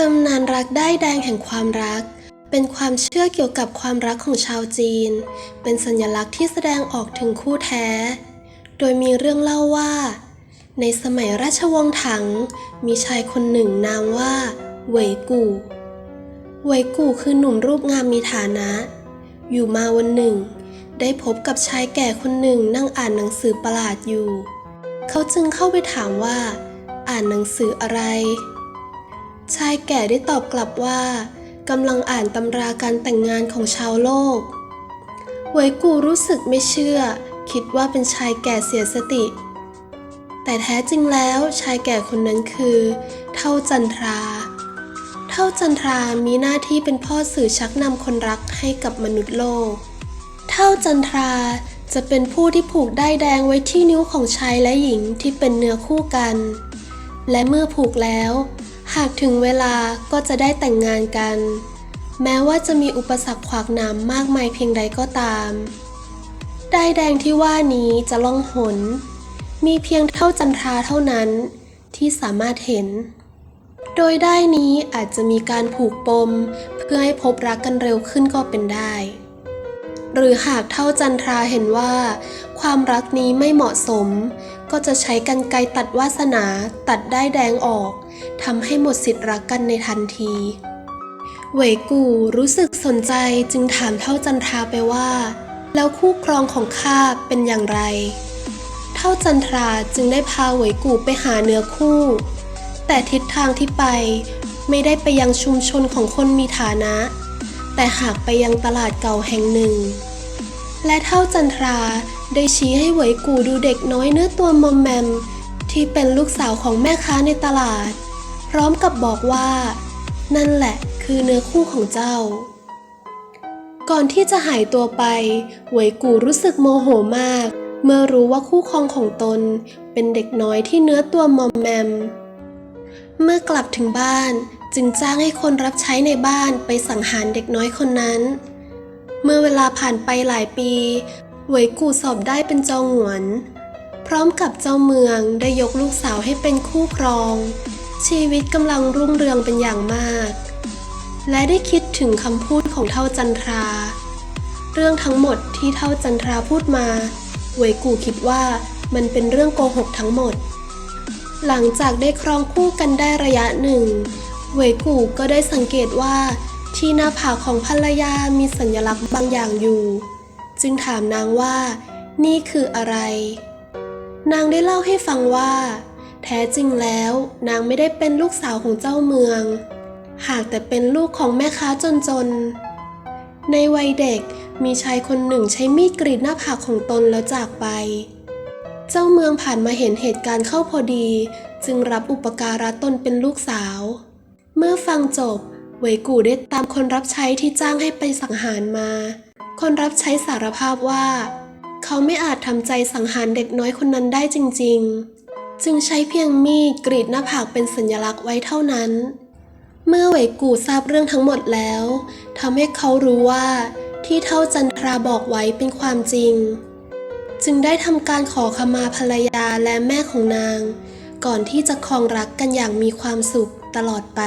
ตำนานรักได้แดงแห่งความรัก เป็นความเชื่อเกี่ยวกับความรักของชาวจีน เป็นสัญลักษณ์ที่แสดงออกถึงคู่แท้ โดยมีเรื่องเล่าว่า ในสมัยราชวงศ์ถัง มีชายคนหนึ่งนามว่าเหวยกู่เหวยกู่คือหนุ่มรูปงามมีฐานะ อยู่มาวันหนึ่ง ได้พบกับชายแก่คนหนึ่งนั่งอ่านหนังสือประหลาดอยู่ เขาจึงเข้าไปถามว่า อ่านหนังสืออะไร ชายแก่ได้ตอบกลับว่ากำลังอ่านตำราการแต่งงานของชาวโลกหวยกูรู้สึกไม่เชื่อ คิดว่าเป็นชายแก่เสียสติ แต่แท้จริงแล้วชายแก่คนนั้นคือ เท่าจันทรา เท่าจันทรามีหน้าที่เป็นพ่อสื่อชักนำคนรักให้กับมนุษย์โลก เท่าจันทราจะเป็นผู้ที่ผูกได้แดงไว้ที่นิ้วของชายและหญิงที่เป็นเนื้อคู่กัน และเมื่อผูกแล้ว หากถึงเวลาก็จะได้แต่งงานกัน แม้ว่าจะมีอุปสรรคขวากหนามมากมายเพียงใดก็ตามได้แดงที่ว่านี้จะล่องหน มีเพียงเท่าจันทราเท่านั้นที่สามารถเห็น โดยได้นี้อาจจะมีการผูกปม เพื่อให้พบรักกันเร็วขึ้นก็เป็นได้ หรือหากเท่าจันทราเห็นว่า ความรักนี้ไม่เหมาะสม ก็จะใช้กรรไกรตัดวาสนาตัดได้แดงออกทำให้หมดสิทธิ์รักกันในทันทีเหวยกูรู้สึกสนใจจึงถามเท่าจันทราไปว่า แล้วคู่ครองของข้าเป็นอย่างไร เท่าจันทราจึงได้พาเหวยกูไปหาเนื้อคู่ แต่ทิศทางที่ไปไม่ได้ไปยังชุมชนของคนมีฐานะ แต่หากไปยังตลาดเก่าแห่งหนึ่ง และเท่าจันทราได้ชี้ให้หวยกูดูเด็กน้อยเนื้อตัวมอมแมม ที่เป็นลูกสาวของแม่ค้าในตลาด พร้อมกับบอกว่า นั่นแหละคือเนื้อคู่ของเจ้า ก่อนที่จะหายตัวไปหวยกูรู้สึกโมโหมาก เมื่อรู้ว่าคู่ครองของตน เป็นเด็กน้อยที่เนื้อตัวมอมแมม เมื่อกลับถึงบ้านจึงจ้างให้คนรับใช้ในบ้านไปสังหารเด็กน้อยคนนั้น เมื่อเวลาผ่านไปหลายปีเหวยกูสอบได้เป็นเจ้าหวน พร้อมกับเจ้าเมืองได้ยกลูกสาวให้เป็นคู่ครอง ชีวิตกำลังรุ่งเรืองเป็นอย่างมาก และได้คิดถึงคำพูดของเท่าจันทรา เรื่องทั้งหมดที่เท่าจันทราพูดมาเหวยกูคิดว่ามันเป็นเรื่องโกหกทั้งหมด หลังจากได้ครองคู่กันได้ระยะหนึ่งเวยกูก็ได้สังเกตว่า ที่หน้าผากของภรรยามีสัญลักษณ์บางอย่างอยู่ จึงถามนางว่า นี่คืออะไร นางได้เล่าให้ฟังว่า แท้จริงแล้วนางไม่ได้เป็นลูกสาวของเจ้าเมือง หากแต่เป็นลูกของแม่ค้าจนๆ ในวัยเด็กมีชายคนหนึ่งใช้มีดกรีดหน้าผากของตนแล้วจากไป เจ้าเมืองผ่านมาเห็นเหตุการณ์เข้าพอดี จึงรับอุปการะตนเป็นลูกสาว เมื่อฟังจบ เหวกูได้ตามคนรับใช้ที่จ้างให้ไปสังหารมา คนรับใช้สารภาพว่า เขาไม่อาจทำใจสังหารเด็กน้อยคนนั้นได้จริง ๆ จึงใช้เพียงมีดกรีดหน้าผากเป็นสัญลักษณ์ไว้เท่านั้น เมื่อเหวกูทราบเรื่องทั้งหมดแล้วทำให้เขารู้ว่า ที่เท่าจันทราบอกไว้เป็นความจริง จึงได้ทำการขอขมาภรรยาและแม่ของนาง ก่อนที่จะครองรักกันอย่างมีความสุขตลอดไป